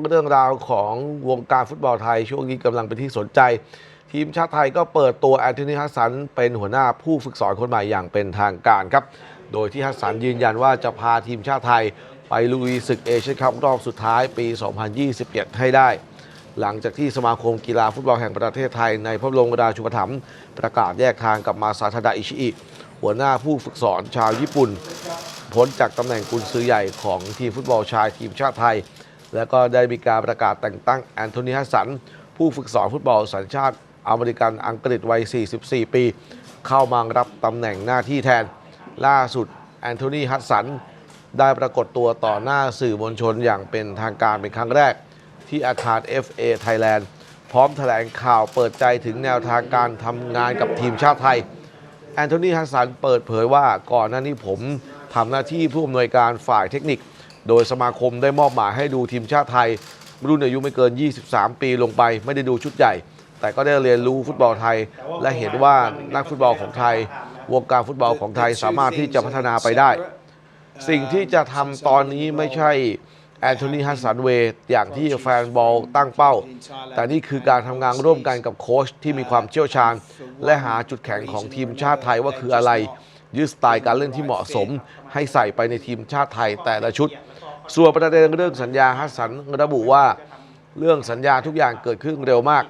เรื่องราวของวงการฟุตบอลไทย ช่วงนี้กำลังเป็นที่สนใจ ทีมชาติไทยก็เปิดตัวแอนโทนีฮัสสันเป็นหัวหน้าผู้ฝึกสอนคนใหม่อย่างเป็นทางการครับ โดยที่ฮัสสันยืนยันว่าจะพาทีมชาติไทย ไปลุยศึกเอเชียนคัพรอบสุดท้ายปี 2021 ให้ได้ หลังจากที่สมาคมกีฬาฟุตบอลแห่งประเทศไทย ในพระบรมราชูปถัมภ์ประกาศแยกทางกับมาซาทาดะอิชิอิหัวหน้าผู้ฝึกสอนชาวญี่ปุ่นพ้นจากตำแหน่งกุนซือใหญ่ของทีมฟุตบอลชายทีมชาติไทย แล้วก็ได้มีการประกาศแต่งตั้งแอนโทนีฮัสสัน ผู้ฝึกสอนฟุตบอลสัญชาติอเมริกันอังกฤษวัย 44 ปี เข้ามารับตำแหน่งหน้าที่แทน ล่าสุดแอนโทนีฮัสสัน ได้ปรากฏตัวต่อหน้าสื่อมวลชนอย่างเป็นทางการเป็นครั้งแรก ที่อาคาร FA Thailand พร้อมแถลงข่าวเปิดใจถึงแนวทางการทำงานกับทีมชาติไทย แอนโทนีฮัสันเปิดเผยว่าก่อนหน้านี้ผมทำหน้าที่ผู้อำนวยการฝ่ายเทคนิค โดยสมาคมได้มอบหมายให้ดูทีมชาติไทย รุ่นอายุไม่เกิน 23 ปีลงไป ไม่ได้ดูชุดใหญ่ แต่ก็ได้เรียนรู้ฟุตบอลไทย และเห็นว่านักฟุตบอลของไทยวงการฟุตบอลของไทยสามารถที่จะพัฒนาไปได้ สิ่งที่จะทำตอนนี้ไม่ใช่แอนโทนีฮัสสันเวย์อย่างที่แฟนบอลตั้งเป้า แต่นี่คือการทำงานร่วมกันกับโค้ชที่มีความเชี่ยวชาญ และหาจุดแข็งของทีมชาติไทยว่าคืออะไร ยึดสไตล์การเล่นที่เหมาะสม ให้ใส่ไปในทีมชาติไทยแต่ละชุด ส่วนประเด็นเรื่องสัญญาฮัสสันระบุว่า เรื่องสัญญาทุกอย่างเกิดขึ้นเร็วมาก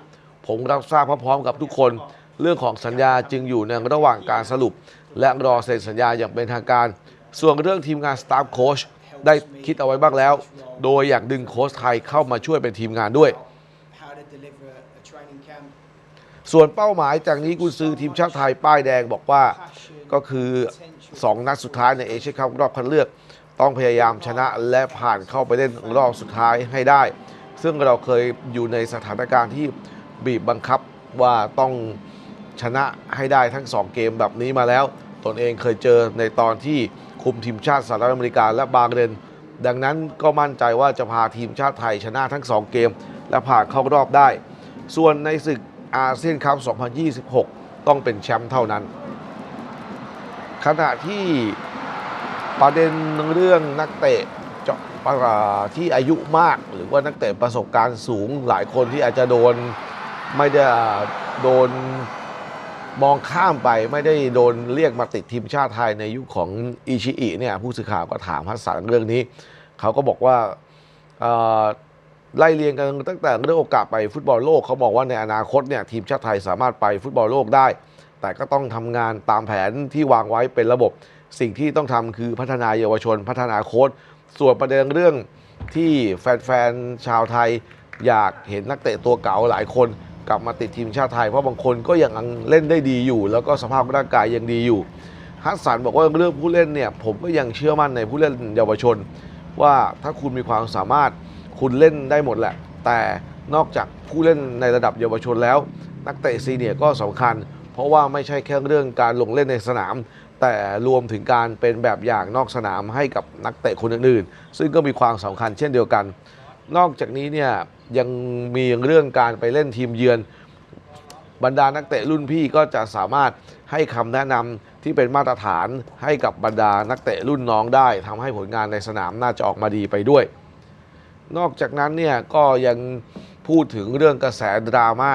ผมรับทราบพร้อมๆกับทุกคน เรื่องของสัญญาจึงอยู่ในระหว่างการสรุป และรอเซ็นสัญญาอย่างเป็นทางการ ส่วนเรื่องทีมงานสตาฟโค้ชได้คิดเอาไว้บ้างแล้ว โดยอยากดึงโค้ชไทยเข้ามาช่วยเป็นทีมงานด้วย ส่วนเป้าหมายจากนี้กุนซือทีมชาติไทยป้ายแดงบอกว่า ก็คือ 2 นัดสุดท้ายในเอเชียนคัพรอบคัดเลือก ต้องพยายามชนะและผ่านเข้าไปเล่นรอบสุดท้ายให้ได้ ซึ่งเราเคยอยู่ในสถานการณ์ที่บีบบังคับว่าต้องชนะให้ได้ทั้ง 2 เกมแบบนี้มาแล้ว ตนเองเคยเจอในตอนที่คุมทีมชาติสหรัฐอเมริกาและบาห์เรนดังนั้นก็มั่นใจว่าจะพาทีมชาติไทยชนะทั้ง 2 เกม และผ่านเข้ารอบได้ ส่วนในศึกอาเซียนคัพ 2026 ต้องเป็นแชมป์เท่านั้น ขณะที่ประเด็นเรื่องนักเตะเจาะอ่าที่อายุมาก หรือว่านักเตะประสบการณ์สูงหลายคนที่อาจจะโดนไม่ได้โดนมองข้ามไปไม่ได้โดนเรียกมาติดทีมชาติไทยในยุคของอิชิอิเนี่ยผู้สื่อข่าวก็ถามพัสสันเรื่องนี้ เขาก็บอกว่าไล่เรียงกันตั้งแต่เรื่องโอกาสไปฟุตบอลโลกเขาบอกว่าในอนาคตเนี่ยทีมชาติไทยสามารถไปฟุตบอลโลกได้ แต่ก็ต้องทำงานตามแผนที่วางไว้เป็นระบบ สิ่งที่ต้องทำคือพัฒนาเยาวชน พัฒนาโค้ชส่วนประเด็นเรื่องที่แฟนๆชาวไทย อยากเห็นนักเตะตัวเก่าหลายคนกลับมาติดทีมชาติไทย เพราะบางคนก็ยังเล่นได้ดีอยู่ แล้วก็สภาพร่างกายยังดีอยู่ฮัสสันบอกว่าเรื่องผู้เล่นเนี่ยผมก็ยังเชื่อมั่นในผู้เล่นเยาวชน ว่าถ้าคุณมีความสามารถคุณเล่นได้หมดแหละ แต่นอกจากผู้เล่นในระดับเยาวชนแล้ว นักเตะซีเนียก็สำคัญ เพราะว่าไม่ใช่แค่เรื่องการลงเล่นในสนาม แต่รวมถึงการเป็นแบบอย่างนอกสนามให้กับนักเตะคนอื่นๆ ซึ่งก็มีความสำคัญเช่นเดียวกัน นอกจากนี้เนี่ยยังมีเรื่องการไปเล่นทีมเยือน บรรดานักเตะรุ่นพี่ก็จะสามารถให้คำแนะนำที่เป็นมาตรฐานให้กับบรรดานักเตะรุ่นน้องได้ทำให้ผลงานในสนามน่าจะออกมาดีไปด้วย นอกจากนั้นเนี่ยก็ยังพูดถึงเรื่องกระแสดราม่า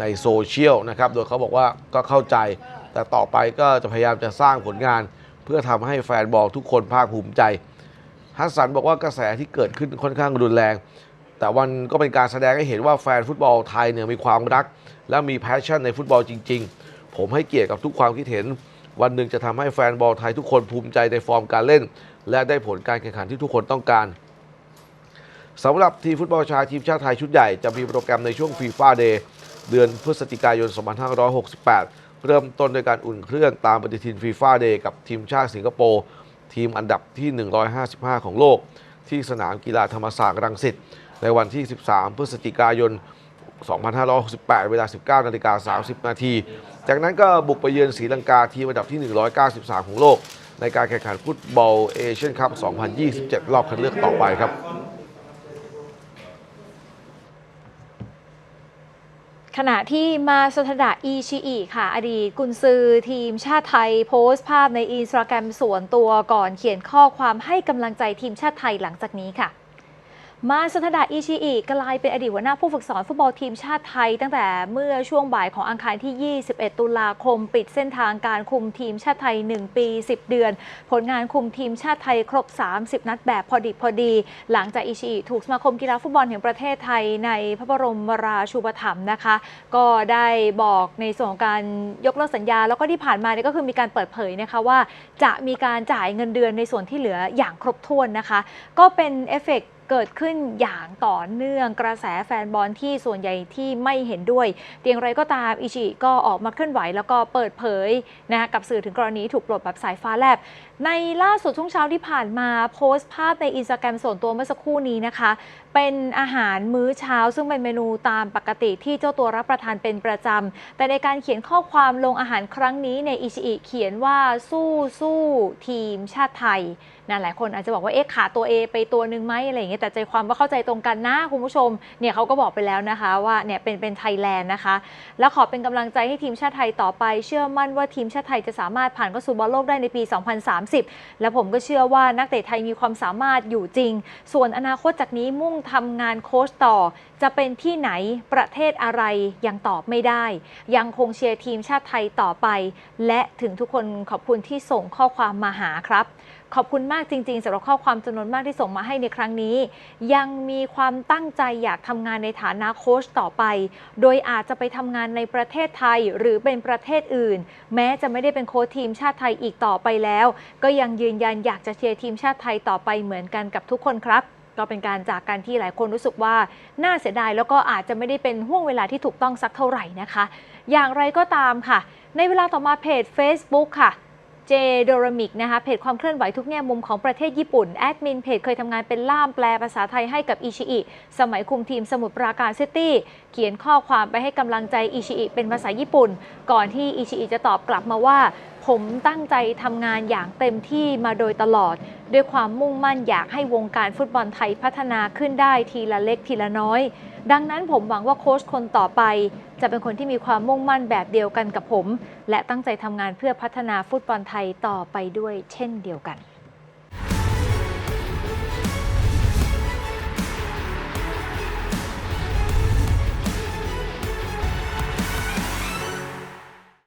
ในโซเชียลนะครับ โดยเขาบอกว่าก็เข้าใจ แต่ต่อไปก็จะพยายามจะสร้างผลงาน เพื่อทำให้แฟนบอลทุกคนภาคภูมิใจ ฮัสสันบอกว่ากระแสที่เกิดขึ้นค่อนข้างรุนแรง แต่วันก็เป็นการแสดงให้เห็นว่าแฟนฟุตบอลไทยเนี่ยมีความรัก และมีแพชชั่นในฟุตบอลจริง ๆ ผมให้เกียรติกับทุกความคิดเห็น วันหนึ่งจะทำให้แฟนบอลไทยทุกคนภูมิใจในฟอร์มการเล่น และได้ผลการแข่งขันที่ทุกคนต้องการสำหรับทีมฟุตบอลชายทีมชาติไทยชุดใหญ่จะมีโปรแกรมในช่วงฟีฟ่าเดย์ เดือนพฤศจิกายน 2568 เริ่มต้นด้วยการอุ่นเครื่องตามปฏิทินฟีฟ่าเดย์กับทีมชาติสิงคโปร์ ทีมอันดับที่ 155 ของโลก ที่สนามกีฬาธรรมศาสตร์รังสิตในวันที่ 13 พฤศจิกายน 2568 เวลา 19นาฬิกา30 นาที จากนั้นก็บุกไปเยือนศรีลังกาทีมอันดับที่ 193 ของโลก ในการแข่งขันฟุตบอลเอเชียนคัพ 2027 รอบคัดเลือกต่อไปครับ ขณะที่มาสทดาอีชิอิค่ะ อดีตกุนซือทีมชาติไทยโพสต์ภาพในอินสตาแกรมส่วนตัวก่อนเขียนข้อความให้กำลังใจทีมชาติไทยหลังจากนี้ค่ะ มาสุธดาอิชิอิกลายเป็นอดีตหัวหน้าผู้ฝึกสอนฟุตบอลทีมชาติไทย ตั้งแต่เมื่อช่วงบ่ายของอังคารที่ 21 ตุลาคม ปิดเส้นทางการคุมทีมชาติไทย 1 ปี 10 เดือน ผลงานคุมทีมชาติไทยครบ 30 นัดแบบพอดิบพอดี หลังจากอิชิอิถูกสมาคมกีฬาฟุตบอลแห่งประเทศไทยในพระบรมราชูปถัมภ์นะคะ ก็ได้บอกในส่วนของการยกเลิกสัญญา แล้วก็ที่ผ่านมาเนี่ยก็คือมีการเปิดเผยนะคะว่า จะมีการจ่ายเงินเดือนในส่วนที่เหลืออย่างครบถ้วนนะคะ ก็เป็นเอฟเฟกต์เกิดขึ้นอย่างต่อเนื่องกระแสแฟนบอลที่ส่วนใหญ่ที่ไม่เห็นด้วยเตียงไรก็ตามอิชิก็ออกมาเคลื่อนไหว แล้วก็เปิดเผยนะคะกับสื่อถึงกรณีถูกปลดแบบสายฟ้าแลบในล่าสุดช่วงเช้าที่ผ่านมาโพสต์ภาพในอินสตาแกรมส่วนตัวเมื่อสักครู่นี้นะคะ เป็นอาหารมื้อเช้า ซึ่งเป็นเมนูตามปกติที่เจ้าตัวรับประทานเป็นประจำ แต่ในการเขียนข้อความลงอาหารครั้งนี้ในอิชิอิเขียนว่าสู้สู้ทีมชาติไทยนะหลายคนอาจจะบอกว่าเอ๊ะขาตัว A ไปตัวหนึ่งไหมอะไรอย่างเงี้ยแต่ใจความว่าเข้าใจตรงกันนะคุณผู้ชมเนี่ยเขาก็บอกไปแล้วนะคะว่าเนี่ยเป็นเป็นไทยแลนด์นะคะ แล้วขอเป็นกำลังใจให้ทีมชาติไทยต่อไป เชื่อมั่นว่าทีมชาติไทยจะสามารถผ่านเข้าสู่บอลโลกได้ในปี 203 2030 และผมก็เชื่อว่านักเตะไทยมีความสามารถอยู่จริง ส่วนอนาคตจากนี้มุ่งทำงานโค้ชต่อ จะเป็นที่ไหนประเทศอะไรยังตอบไม่ได้ ยังคงเชียร์ทีมชาติไทยต่อไป และถึงทุกคนขอบคุณที่ส่งข้อความมาหาครับ ขอบคุณมากจริง ๆสำหรับข้อความจำนวนมากที่ส่งมาให้ในครั้งนี้ ยังมีความตั้งใจอยากทำงานในฐานะโค้ชต่อไป โดยอาจจะไปทำงานในประเทศไทยหรือเป็นประเทศอื่น แม้จะไม่ได้เป็นโค้ชทีมชาติไทยอีกต่อไปแล้ว ก็ยังยืนยันอยากจะเชียร์ทีมชาติไทยต่อไปเหมือนกันกับทุกคนครับก็เป็นการจากกันที่หลายคนรู้สึกว่าน่าเสียดายแล้วก็อาจจะไม่ได้เป็นห่วงเวลาที่ถูกต้องสักเท่าไหร่นะคะ อย่างไรก็ตามค่ะ ในเวลาต่อมาเพจ Facebook ค่ะ เจโดรมิกนะคะเพจความเคลื่อนไหวทุกแง่มุมของประเทศญี่ปุ่น แอดมินเพจเคยทำงานเป็นล่ามแปลภาษาไทยให้กับอิชิอิสมัยคุมทีมสมุทรปราการซิตี้ เขียนข้อความไปให้กำลังใจอิชิอิเป็นภาษาญี่ปุ่น ก่อนที่อิชิอิจะตอบกลับมาว่า ผมตั้งใจทำงานอย่างเต็มที่มาโดยตลอด ด้วยความมุ่งมั่นอยากให้วงการฟุตบอลไทยพัฒนาขึ้นได้ทีละเล็กทีละน้อย ดังนั้นผมหวังว่าโค้ชคนต่อไป จะเป็นคนที่มีความมุ่งมั่นแบบเดียวกันกับผม และตั้งใจทำงานเพื่อพัฒนาฟุตบอลไทยต่อไปด้วยเช่นเดียวกัน